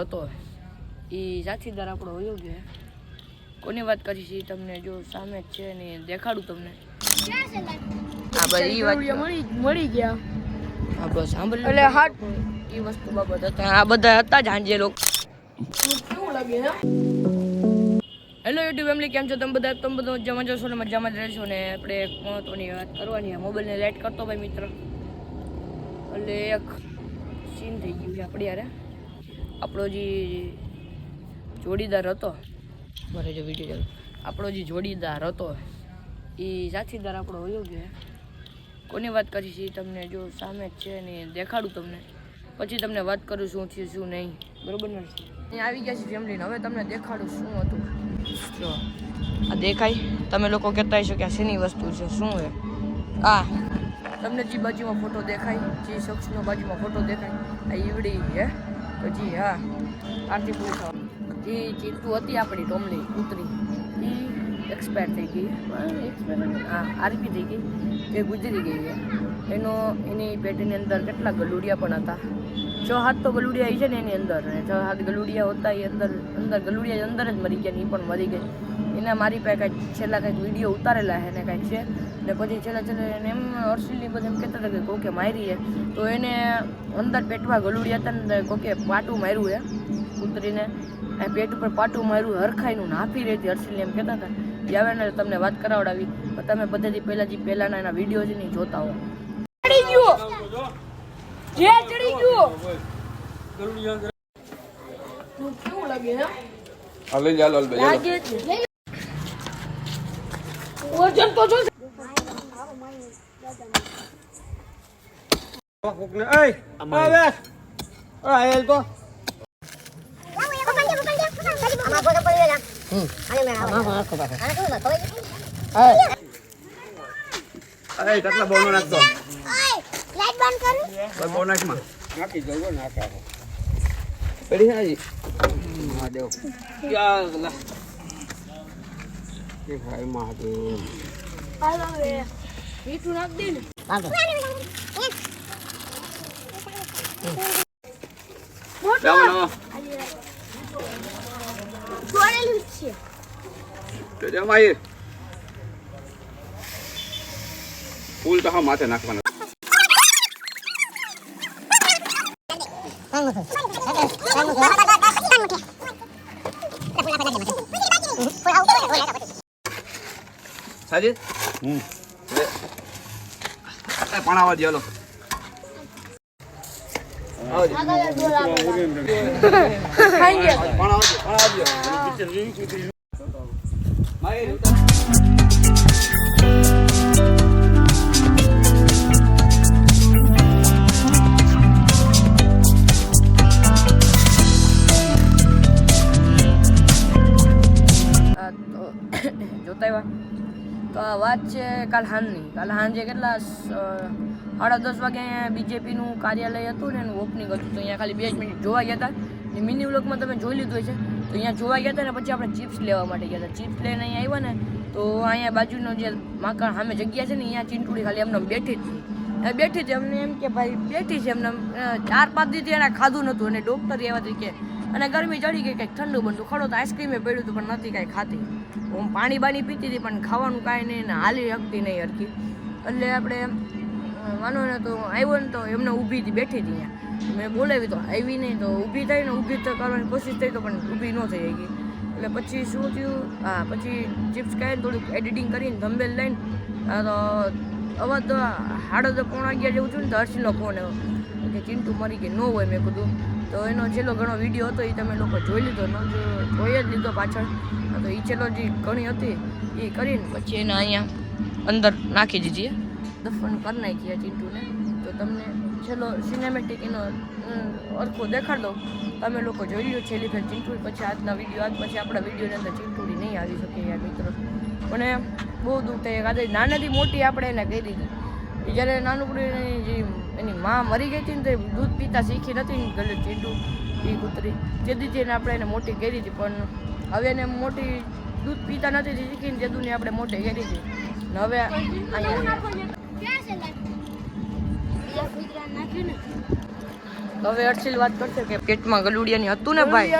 હતો. એ સાથીદાર આપણો હોયો ગયો. કોની વાત કરી છે તમને જો સામે જ છે ને દેખાડું તમને. હા બસ એ વાત મળી મળી ગયા. હા બસ સાંભળ એટલે હાટ એ વસ્તુ બાબત હતા. આ બધા હતા જ હાંજે લોકો. કેવું લાગે હે? હેલો યુટ્યુબ ફેમિલી કેમ છો તમે બધા? તમે બધા મજામાં જશો ને? મજામાં જ રહેશો ને? આપણે એક મહત્વની વાત કરવાની છે. મોબાઈલને લાઇટ કરતો ભાઈ મિત્ર. એટલે એક સીન થઈ ગયું છે આપણી યારે આપણો જે જોડીદાર હતો મારે જો વીડિયો આપણો જે જોડીદાર હતો એ સાથીદાર આપણો હોયો કે કોની વાત કરી છે તમને જો સામે જ છે ને દેખાડું તમને. પછી તમને વાત કરું શું છે શું નહીં. બરોબર ને? અહીં આવી ગયા છે ફેમિલીને હવે તમને દેખાડું શું હતું. જો આ દેખાય. તમે લોકો કહેતા હશો કે આ શેની વસ્તુ છે? શું છે આ. તમને જે બાજુમાં ફોટો દેખાય જે શખ્સનો બાજુમાં ફોટો દેખાય આ ઈવડી છે. પછી હા. આરતી પૂરી થવા જે ચિંતુ હતી આપણી ટોમલી કૂતરી એ એક્સપાયર થઈ ગઈ. હા આરપી થઈ ગઈ. એ ગુજરી ગઈ છે. એનો એની પેટીની અંદર કેટલા ગલુડિયા પણ હતા. છ હાથ તો ગલુડિયા છે ને એની અંદર. અને છ હાથ ગલુડિયા હતા એ અંદર અંદર ગલુડિયા અંદર જ મરી ગયા એ પણ મરી ગઈ. એના મારી પાસે કાંઈક છેલ્લા કાંઈક વીડિયો ઉતારેલા છે ને કાંઈક છે. ને પછી છેલ્લા છેલ્લે એને એમ હર્ષિલની બધા એમ કહેતા હતા કે કોકે મારી છે તો એને અંદર પેટમાં ગલુડિયા હતા ને કોકે પાટું માર્યું છે કૂતરીને. એ પેટ ઉપર પાટું માર્યું હરખાઈનું નાફી રહેતી હતી હર્ષિલને એમ કહેતા હતા. એ આવે ને તમને વાત કરાવડાવી. પણ તમે બધાથી પહેલાં જે પહેલાંના એના વીડિયો છે ને જોતા હો. ચડી ગયો. જે ચડી ગયો. કેવું લાગે હે હાલે. ચાલો હાલ બેજો વજન તો જો કોકને એય આવે. આયલ તો. એય કેટલા બોનો નાખતો કે ભાઈ મહાદેવ. મીઠું નાખ દે ને ફૂલ તો હા માથે નાખવાના. સાજી? હમ. પણ આવવા દો પણ આવજો પણ આવજો વાત છે કાલ હાંજની કાલ હાંજે કેટલા સાડા દસ વાગે અહીંયા બીજેપીનું કાર્યાલય હતું ને એનું ઓપનિંગ હતું, તો અહીંયા ખાલી બે જ મિનિટ જોવા ગયા હતા. ને મિની વ્લોગમાં તમે જોઈ લીધું છે તો અહીંયા જોવા ગયા હતા ને પછી આપણે ચિપ્સ લેવા માટે ગયા હતા. ચિપ્સ લઈને અહીંયા આવ્યા ને, તો અહીંયા બાજુનો જે માકણ સામે જગ્યા છે ને, અહીંયા ચીંટુડી ખાલી એમને બેઠી જ બેઠી હતી અમને એમ કે ભાઈ બેઠી છે એમને ચાર પાંચ દીથી એને ખાધું નહોતું અને ડૉક્ટર એવા તરીકે અને ગરમી ચડી ગઈ, કંઈક ઠંડુ બનતું. ખડો તો આઈસ્ક્રીમે પડ્યું હતું, પણ નથી કાંઈ ખાતી હું પાણી બાણી પીતી હતી, પણ ખાવાનું કાંઈ નહીં ને હાલી શકતી નહીં હરખી. એટલે આપણે માનો ને તો આવ્યો ને તો એમને ઊભી હતી, બેઠી હતી અહીંયા. મેં બોલાવી તો આવી નહીં, તો ઊભી થઈ ને ઊભી તો કરવાની કોશિશ થઈ તો પણ ઊભી ન થઈ ગઈ એટલે પછી શું થયું? હા, પછી ચિપ્સ ખાઈને થોડુંક એડિટિંગ કરીને ધંબેલ લઈને તો અવાજ તો હાડો તો પોણા અગિયાર જેવું થયું ને તો હર્ષિલનો ફોન આવ્યો. કે ચિંટુ મરી ગઈ, ન હોય મેં કીધું. તો એનો છેલ્લો ઘણો વીડિયો હતો એ તમે લોકો જોઈ લીધો, ન જોઈ જ લીધો પાછળ. તો એ છેલ્લો જે ઘણી હતી એ કરીને પછી એને અહીંયા અંદર નાખી દીધી દફન કરી નાખીએ આ તો તમને છેલ્લો સિનેમેટિક એનો અરખો દેખાડ તમે લોકો જોઈ લ્યો છેલ્લી ફેર ચિંટુડી પછી આજના વીડિયો આજ પછી આપણા વિડીયોની અંદર ચીંટુડી નહીં આવી શકે યાર મિત્રો. પણ બહુ દુઃખ થાય આજે નાનાથી મોટી આપણે એને કરી દીધી. જ્યારે નાનકડી જે એની માં મરી ગઈ હતી ને તો દૂધ પીતા શીખી નથી ને ગલે ચીંડું એ કૂતરી. તેથી એને આપણે એને મોટી કરી હતી પણ હવે એને મોટી દૂધ પીતા નથી શીખીને જેદુની આપણે મોટી કરી હતી. ને હવે હવે અર્શિલ વાત કરશે કે પેટમાં ગલુડિયાની હતું ને ભાઈ?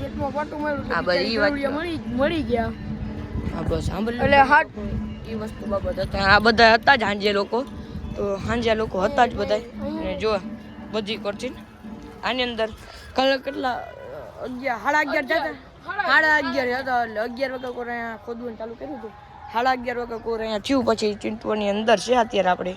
પેટમાં પાટું મળ્યું મળી ગયા. હા બસ સાંભળ્યું. એટલે હાથ એ વસ્તુ બાબત હતા. આ બધા હતા જ હાંજે લોકો. તો હાંજે લોકો હતા જ બધા અને જો બધી કરતી આની અંદર કલર કેટલા અગિયાર સાડા અગિયાર જતા સાડા અગિયાર હતા. એટલે અગિયાર વાગે કોર અહીંયા ખોદવાનું ચાલુ કર્યું હતું. સાડા અગિયાર વાગે કોર અહીંયા થયું. પછી ચિંટવાની અંદર છે અત્યારે આપણે.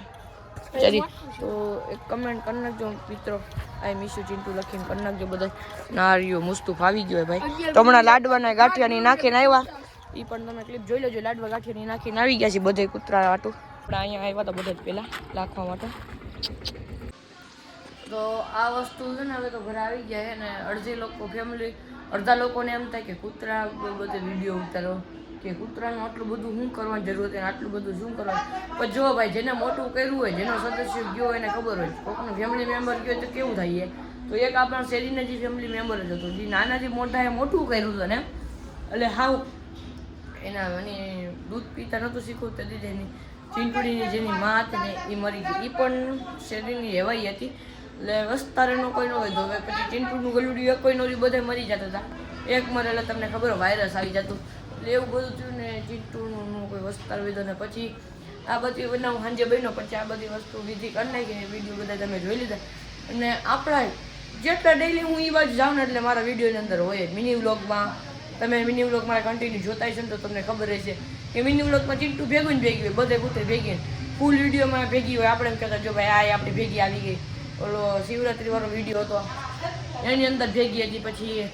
તો એક કમેન્ટ કરી નાખજો મિત્રો. આઈ મિસ યુ ચિંટુ લખીને કરી નાખજો બધા નારિયો મુસ્તુફ આવી ગયો ભાઈ. તો હમણાં લાડવાના ગાંઠિયાની નાખીને આવ્યા. એ પણ તમે ક્લિપ જોઈ લેજો. લાડવા ગાંઠિયાની નાખીને આવી ગયા છે બધે કૂતરા આટું આપણે અહીંયા આવ્યા હતા બધા જ પહેલાં લાખવા માટે. તો આ વસ્તુ છે ને હવે તો ઘરે આવી ગયા છે ને અડધી લોકો ફેમિલી અડધા લોકોને એમ થાય કે કૂતરા બધે વીડિયો ઉતારો. કે કૂતરાનું આટલું બધું શું કરવાની જરૂર હતી આટલું બધું શું કરવાનું? પણ જો ભાઈ, જેને મોટું કર્યું હોય, જેનો સદસ્ય ગયો હોય એને ખબર હોય. કોઈકનું ફેમિલી મેમ્બર ગયો તો કેવું થાય તો એક આપણા શેરીના જે ફેમિલી મેમ્બર જ હતો. જે નાનાથી મોટા એ મોટું કર્યું હતું ને, એટલે હાવ એના અને દૂધ પીતા નહોતું શીખવું, તે દીધે એની ચીંટુડીની જેની માં હતી ને એ મરી ગઈ. એ પણ શેરીની હેવાઈ હતી, એટલે વસ્તારેનો કોઈ ન હોય. તો હવે પછી ચીંટુનું ગલુડિયું, એક કોઈ નોરી બધા મરી જતા હતા. એક મરે એટલે તમને ખબર વાયરસ આવી જતું. એટલે એવું બધું થયું ને ચીંટુનું કોઈ વસ્તાર વીધો ને પછી આ બધી બનાવ સાંજે બન્યો, પછી આ બધી વસ્તુ વિધિ કરી નાખી વીડિયો બધા તમે જોઈ લીધા. અને આપણા જેટલા ડેઈલી હું એ બાજુ જાઉં ને એટલે મારા વિડીયોની અંદર હોય, મિની વ્લોગમાં તમે મિની વ્લોગ મારા કન્ટિન્યુ જોતા હશો ને તો તમને ખબર હશે કે મિની વ્લોગમાં ચિંટુ ભેગું જ ભેગી હોય, બધે પૂતે ભેગી ફૂલ વિડીયોમાં ભેગી હોય. આપણે એમ કહેતા, જો ભાઈ, આ આપણી ભેગી આવી ગઈ. ઓલો શિવરાત્રી વાળો વીડિયો હતો. એની અંદર ભેગી હતી. પછી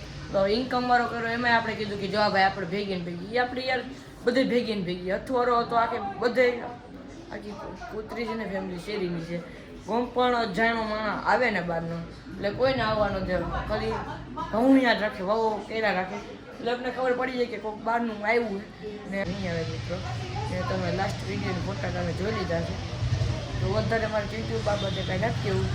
ઇન્કમવાળો કર્યો. એમાં આપણે કીધું કે, જો ભાઈ આપણે ભેગી ને ભેગી. એ આપણે યાર બધે ભેગી ને ભેગી. અથવારો હતો આખે બધે. આખી છે ને ફેમિલી શેરીની છે. ગમ પણ અજાણ્યો માણસ આવે ને બહારનો એટલે કોઈને આવવાનો છે ખાલી ઘઉં યાદ રાખે વહુ કેરા રાખે. એટલે અમને ખબર પડી જાય કે કોઈક બહારનું આવ્યું ને નહીં આવે મિત્રો. ને તમે લાસ્ટ વિડીયોની ફોટા તમે જોઈ લીધા છે. તો વધારે મારે યુટ્યુબ બાબતે કાંઈ નથી કેવું